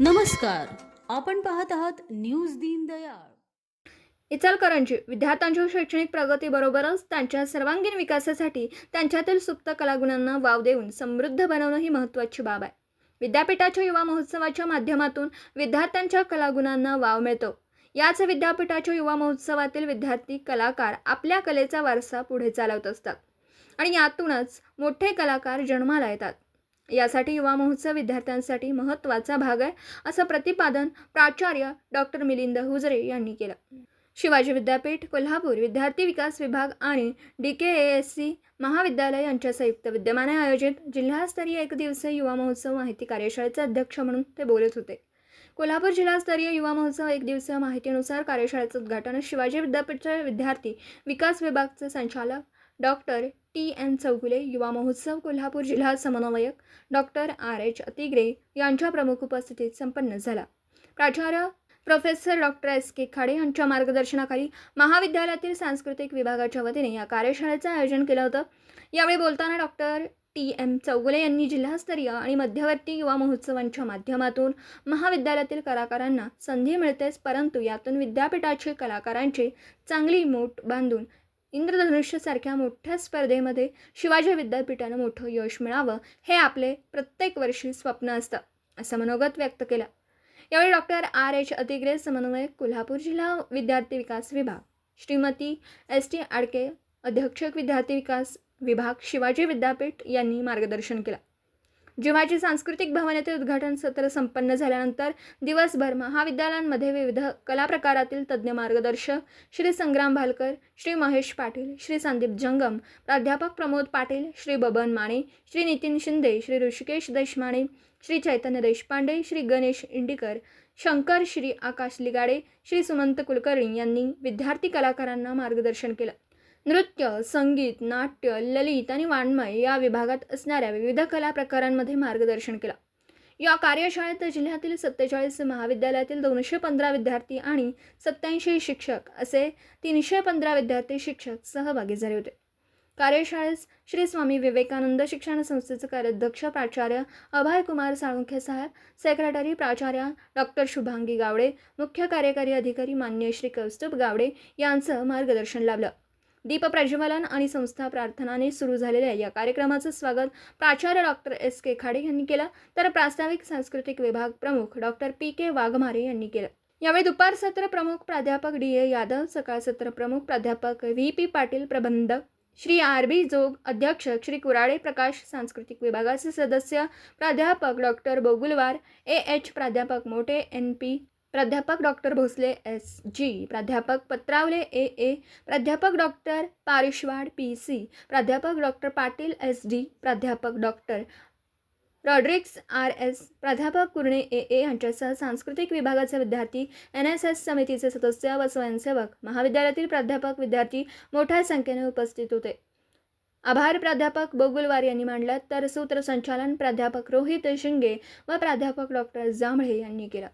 नमस्कार. आपण पाहत आहात न्यूज दीनदयाळ इचलकरंजी विद्यार्थ्यांच्या शैक्षणिक प्रगतीबरोबरच त्यांच्या सर्वांगीण विकासासाठी त्यांच्यातील सुप्त कलागुणांना वाव देऊन समृद्ध बनवणं ही महत्त्वाची बाब आहे. विद्यापीठाच्या युवा महोत्सवाच्या माध्यमातून विद्यार्थ्यांच्या कलागुणांना वाव मिळतो. याच विद्यापीठाच्या युवा महोत्सवातील विद्यार्थी कलाकार आपल्या कलेचा वारसा पुढे चालवत असतात. आणि यातूनच मोठे कलाकार जन्माला येतात. यासाठी युवा महोत्सव विद्यार्थ्यांसाठी महत्त्वाचा भाग आहे असं प्रतिपादन प्राचार्य डॉक्टर मिलिंद हुजरे यांनी केलं. शिवाजी विद्यापीठ कोल्हापूर विद्यार्थी विकास विभाग आणि डी के एस सी महाविद्यालय यांच्या संयुक्त विद्यमाने आयोजित जिल्हास्तरीय एक दिवसीय युवा महोत्सव माहिती कार्यशाळेचे अध्यक्ष म्हणून ते बोलत होते. कोल्हापूर जिल्हास्तरीय युवा महोत्सव एक दिवसीय माहितीनुसार कार्यशाळेचं उद्घाटन शिवाजी विद्यापीठचे विद्यार्थी विकास विभागचे संचालक डॉक्टर टी एन चौगुले युवा महोत्सव कोल्हापूर जिल्हा समन्वयक डॉक्टर आर एच अतिग्रे यांच्या प्रमुख उपस्थितीत संपन्न झाला. प्राचार्य professor doctor S K Khade यांच्या मार्गदर्शनाखाली महाविद्यालयातील सांस्कृतिक विभागाच्या वतीने या कार्यशाळेचं आयोजन केलं होतं. यावेळी बोलताना डॉक्टर टी एम चौगुले यांनी जिल्हास्तरीय आणि मध्यवर्ती युवा महोत्सवांच्या माध्यमातून महाविद्यालयातील कलाकारांना संधी मिळतेच परंतु यातून विद्यापीठाचे कलाकारांचे चांगली मोठ बांधून इंद्रधनुष्यसारख्या मोठ्या स्पर्धेमध्ये शिवाजी विद्यापीठानं मोठं यश मिळावं हे आपले प्रत्येक वर्षी स्वप्न असतं असं मनोगत व्यक्त केलं. यावेळी डॉक्टर आर. एच. अतिग्रे समन्वयक कोल्हापूर जिल्हा विद्यार्थी विकास विभाग श्रीमती एस. टी. आडके अध्यक्षक विद्यार्थी विकास विभाग शिवाजी विद्यापीठ यांनी मार्गदर्शन केलं. जिव्हाजी सांस्कृतिक भवन येथे उद्घाटन सत्र संपन्न झाल्यानंतर दिवसभर महाविद्यालयांमध्ये विविध कला प्रकारातील तज्ज्ञ मार्गदर्शक श्री संग्राम भालकर श्री महेश पाटील श्री संदीप जंगम प्राध्यापक प्रमोद पाटील श्री बबन माने श्री नितीन शिंदे श्री ऋषिकेश देशमाने श्री चैतन्य देशपांडे श्री गणेश इंडिकर शंकर श्री आकाश लिगाडे श्री सुमंत कुलकर्णी यांनी विद्यार्थी कलाकारांना मार्गदर्शन केलं. नृत्य संगीत नाट्य ललित आणि वाङ्मय या विभागात असणाऱ्या विविध कला प्रकारांमध्ये मार्गदर्शन केलं. या कार्यशाळेत जिल्ह्यातील सत्तेचाळीस महाविद्यालयातील दोनशे पंधरा विद्यार्थी आणि सत्याऐंशी शिक्षक असे तीनशे पंधरा विद्यार्थी शिक्षक सहभागी झाले होते. कार्यशाळेस श्री स्वामी विवेकानंद शिक्षण संस्थेचे कार्याध्यक्ष प्राचार्य अभय कुमार साळुंखे साहेब सेक्रेटरी प्राचार्य डॉक्टर शुभांगी गावडे मुख्य कार्यकारी अधिकारी मान्य श्री कौस्तुभ गावडे यांचं मार्गदर्शन लाभलं. दीप प्रज्वलन आणि संस्था प्रार्थनाने सुरू झालेल्या या कार्यक्रमाचं स्वागत प्राचार्य डॉक्टर एस के खाडे यांनी केलं. तर प्रास्ताविक सांस्कृतिक विभाग प्रमुख डॉक्टर पी के वाघमारे यांनी केलं. यावेळी दुपार सत्र प्रमुख प्राध्यापक डी ए यादव सकाळ सत्र प्रमुख प्राध्यापक व्ही पी पाटील प्रबंधक श्री आर बी जोग अध्यक्ष श्री कुराडे प्रकाश सांस्कृतिक विभागाचे सदस्य प्राध्यापक डॉक्टर बोगुलवार ए एच प्राध्यापक मोठे एन पी प्राध्यापक डॉक्टर भोसले एस जी प्राध्यापक पत्रावले ए ए प्राध्यापक डॉक्टर पारिशवाड पी सी प्राध्यापक डॉक्टर पाटील एस डी प्राध्यापक डॉक्टर रॉड्रिक्स आर एस प्राध्यापक कुर्णे ए ए यांच्यासह सांस्कृतिक विभागाचे विद्यार्थी एन एस एस समितीचे सदस्य व स्वयंसेवक महाविद्यालयातील प्राध्यापक विद्यार्थी मोठ्या संख्येने उपस्थित होते. आभार प्राध्यापक बोगुलवार यांनी मांडलं तर सूत्रसंचालन प्राध्यापक रोहित शिंगे व प्राध्यापक डॉक्टर जांभळे यांनी केलं.